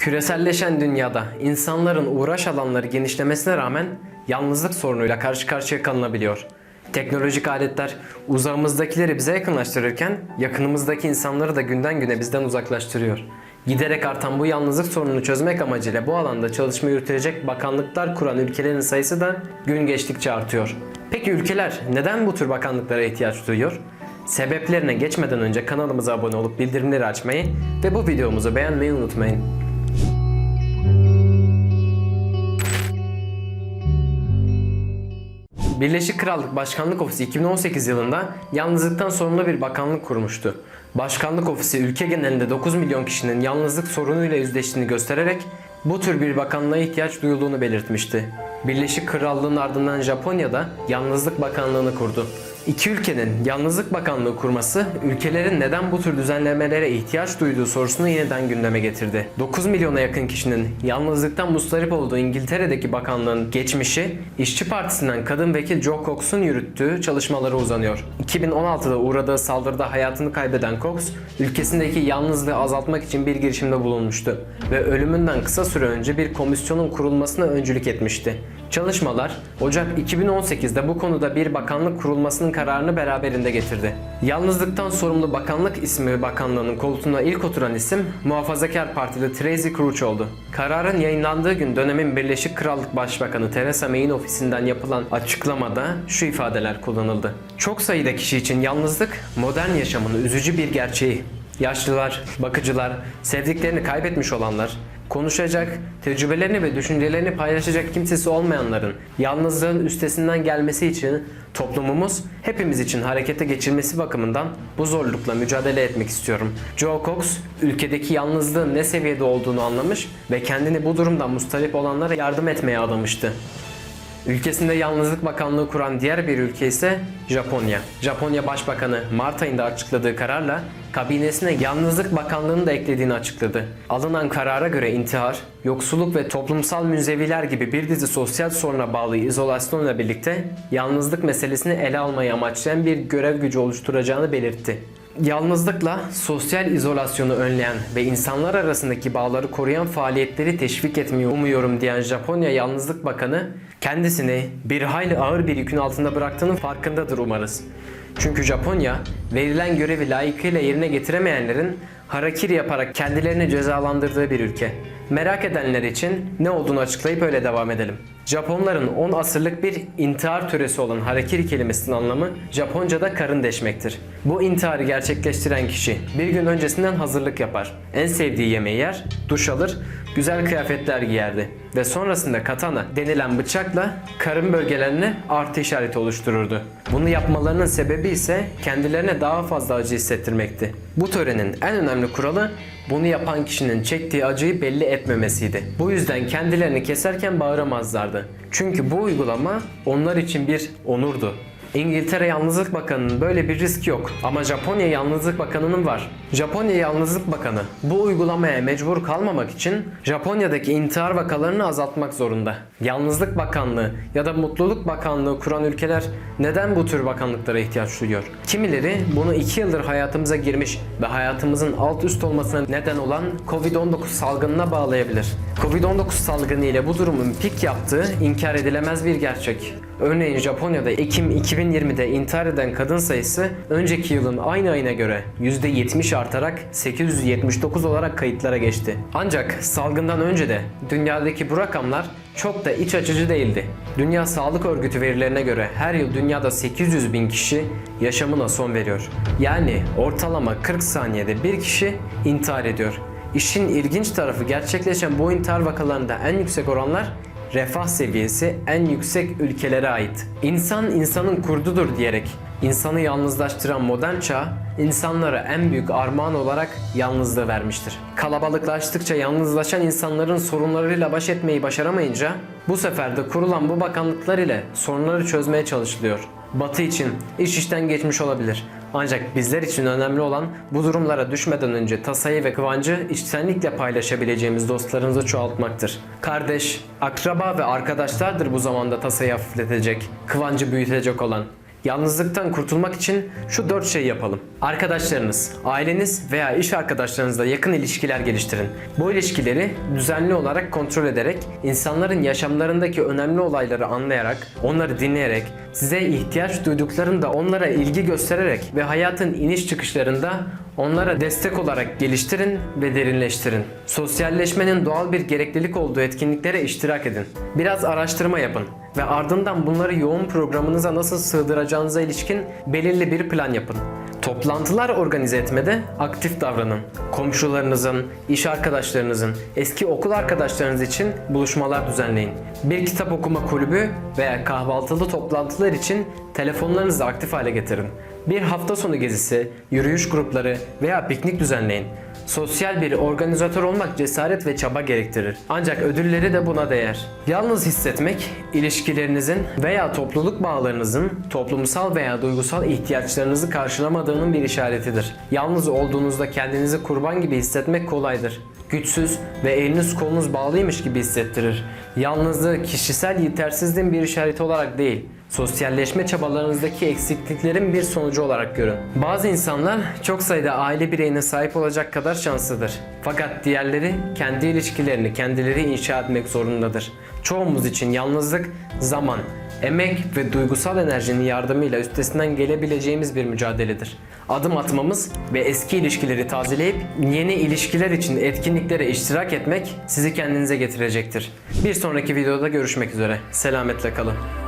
Küreselleşen dünyada insanların uğraş alanları genişlemesine rağmen yalnızlık sorunuyla karşı karşıya kalınabiliyor. Teknolojik aletler uzağımızdakileri bize yakınlaştırırken yakınımızdaki insanları da günden güne bizden uzaklaştırıyor. Giderek artan bu yalnızlık sorununu çözmek amacıyla bu alanda çalışma yürütecek bakanlıklar kuran ülkelerin sayısı da gün geçtikçe artıyor. Peki ülkeler neden bu tür bakanlıklara ihtiyaç duyuyor? Sebeplerine geçmeden önce kanalımıza abone olup bildirimleri açmayı ve bu videomuzu beğenmeyi unutmayın. Birleşik Krallık Başkanlık Ofisi 2018 yılında yalnızlıktan sorumlu bir bakanlık kurmuştu. Başkanlık Ofisi ülke genelinde 9 milyon kişinin yalnızlık sorunuyla yüzleştiğini göstererek bu tür bir bakanlığa ihtiyaç duyulduğunu belirtmişti. Birleşik Krallığın ardından Japonya'da Yalnızlık Bakanlığı'nı kurdu. İki ülkenin Yalnızlık Bakanlığı kurması ülkelerin neden bu tür düzenlemelere ihtiyaç duyduğu sorusunu yeniden gündeme getirdi. 9 milyona yakın kişinin yalnızlıktan mustarip olduğu İngiltere'deki bakanlığın geçmişi İşçi Partisi'nden kadın vekil Joe Cox'un yürüttüğü çalışmalara uzanıyor. 2016'da uğradığı saldırıda hayatını kaybeden Cox, ülkesindeki yalnızlığı azaltmak için bir girişimde bulunmuştu ve ölümünden kısa süre önce bir komisyonun kurulmasına öncülük etmişti. Çalışmalar Ocak 2018'de bu konuda bir bakanlık kurulmasının kararını beraberinde getirdi. Yalnızlıktan sorumlu bakanlık ismi bakanlığının koltuğuna ilk oturan isim Muhafazakar Partili Tracy Crouch oldu. Kararın yayınlandığı gün dönemin Birleşik Krallık Başbakanı Theresa May'in ofisinden yapılan açıklamada şu ifadeler kullanıldı. Çok sayıda kişi için yalnızlık modern yaşamın üzücü bir gerçeği. Yaşlılar, bakıcılar, sevdiklerini kaybetmiş olanlar, konuşacak, tecrübelerini ve düşüncelerini paylaşacak kimsesi olmayanların yalnızlığın üstesinden gelmesi için toplumumuz hepimiz için harekete geçirmesi bakımından bu zorlukla mücadele etmek istiyorum. Joe Cox ülkedeki yalnızlığın ne seviyede olduğunu anlamış ve kendini bu durumdan mustarip olanlara yardım etmeye adamıştı. Ülkesinde Yalnızlık Bakanlığı kuran diğer bir ülke ise Japonya. Japonya Başbakanı Mart ayında açıkladığı kararla kabinesine Yalnızlık Bakanlığı'nı da eklediğini açıkladı. Alınan karara göre intihar, yoksulluk ve toplumsal münzeviler gibi bir dizi sosyal soruna bağlı izolasyonla birlikte yalnızlık meselesini ele almayı amaçlayan bir görev gücü oluşturacağını belirtti. Yalnızlıkla sosyal izolasyonu önleyen ve insanlar arasındaki bağları koruyan faaliyetleri teşvik etmeyi umuyorum diyen Japonya Yalnızlık Bakanı kendisini bir hayli ağır bir yükün altında bıraktığının farkındadır umarız. Çünkü Japonya verilen görevi layıkıyla yerine getiremeyenlerin harakiri yaparak kendilerini cezalandırdığı bir ülke. Merak edenler için ne olduğunu açıklayıp öyle devam edelim. Japonların 10 asırlık bir intihar türesi olan harakiri kelimesinin anlamı Japonca'da karın deşmektir. Bu intiharı gerçekleştiren kişi bir gün öncesinden hazırlık yapar. En sevdiği yemeği yer, duş alır, güzel kıyafetler giyerdi ve sonrasında katana denilen bıçakla karın bölgelerine artı işareti oluştururdu. Bunu yapmalarının sebebi ise kendilerine daha fazla acı hissettirmekti. Bu törenin en önemli kuralı bunu yapan kişinin çektiği acıyı belli etmemesiydi. Bu yüzden kendilerini keserken bağıramazlardı. Çünkü bu uygulama onlar için bir onurdu. İngiltere Yalnızlık Bakanı'nın böyle bir riski yok ama Japonya Yalnızlık Bakanı'nın var. Japonya Yalnızlık Bakanı bu uygulamaya mecbur kalmamak için Japonya'daki intihar vakalarını azaltmak zorunda. Yalnızlık Bakanlığı ya da Mutluluk Bakanlığı kuran ülkeler neden bu tür bakanlıklara ihtiyaç duyuyor? Kimileri bunu 2 yıldır hayatımıza girmiş ve hayatımızın alt üst olmasına neden olan Covid-19 salgınına bağlayabilir. Covid-19 salgını ile bu durumun pik yaptığı inkar edilemez bir gerçek. Örneğin Japonya'da Ekim 2020'de intihar eden kadın sayısı önceki yılın aynı ayına göre %70 artarak 879 olarak kayıtlara geçti. Ancak salgından önce de dünyadaki bu rakamlar çok da iç açıcı değildi. Dünya Sağlık Örgütü verilerine göre her yıl dünyada 800 bin kişi yaşamına son veriyor. Yani ortalama 40 saniyede bir kişi intihar ediyor. İşin ilginç tarafı gerçekleşen bu intihar vakalarında en yüksek oranlar refah seviyesi en yüksek ülkelere ait. İnsan insanın kurdudur diyerek insanı yalnızlaştıran modern çağ insanlara en büyük armağan olarak yalnızlığı vermiştir. Kalabalıklaştıkça yalnızlaşan insanların sorunlarıyla baş etmeyi başaramayınca bu sefer de kurulan bu bakanlıklar ile sorunları çözmeye çalışılıyor. Batı için iş işten geçmiş olabilir. Ancak bizler için önemli olan bu durumlara düşmeden önce tasayı ve kıvancı içtenlikle paylaşabileceğimiz dostlarımızı çoğaltmaktır. Kardeş, akraba ve arkadaşlardır bu zamanda tasayı hafifletecek, kıvancı büyütecek olan. Yalnızlıktan kurtulmak için şu dört şey yapalım. Arkadaşlarınız, aileniz veya iş arkadaşlarınızla yakın ilişkiler geliştirin. Bu ilişkileri düzenli olarak kontrol ederek, insanların yaşamlarındaki önemli olayları anlayarak, onları dinleyerek, size ihtiyaç duyduklarında onlara ilgi göstererek ve hayatın iniş çıkışlarında onlara destek olarak geliştirin ve derinleştirin. Sosyalleşmenin doğal bir gereklilik olduğu etkinliklere iştirak edin. Biraz araştırma yapın ve ardından bunları yoğun programınıza nasıl sığdıracağınıza ilişkin belirli bir plan yapın. Toplantılar organize etmede aktif davranın. Komşularınızın, iş arkadaşlarınızın, eski okul arkadaşlarınız için buluşmalar düzenleyin. Bir kitap okuma kulübü veya kahvaltılı toplantılar için telefonlarınızı aktif hale getirin. Bir hafta sonu gezisi, yürüyüş grupları veya piknik düzenleyin. Sosyal bir organizatör olmak cesaret ve çaba gerektirir. Ancak ödülleri de buna değer. Yalnız hissetmek, ilişkilerinizin veya topluluk bağlarınızın toplumsal veya duygusal ihtiyaçlarınızı karşılamadığının bir işaretidir. Yalnız olduğunuzda kendinizi kurban gibi hissetmek kolaydır. Güçsüz ve eliniz kolunuz bağlıymış gibi hissettirir. Yalnızlığı kişisel yetersizliğin bir işareti olarak değil, sosyalleşme çabalarınızdaki eksikliklerin bir sonucu olarak görün. Bazı insanlar çok sayıda aile bireyine sahip olacak kadar şanslıdır. Fakat diğerleri kendi ilişkilerini kendileri inşa etmek zorundadır. Çoğumuz için yalnızlık zaman, emek ve duygusal enerjinin yardımıyla üstesinden gelebileceğimiz bir mücadeledir. Adım atmamız ve eski ilişkileri tazeleyip yeni ilişkiler için etkinliklere iştirak etmek sizi kendinize getirecektir. Bir sonraki videoda görüşmek üzere. Selametle kalın.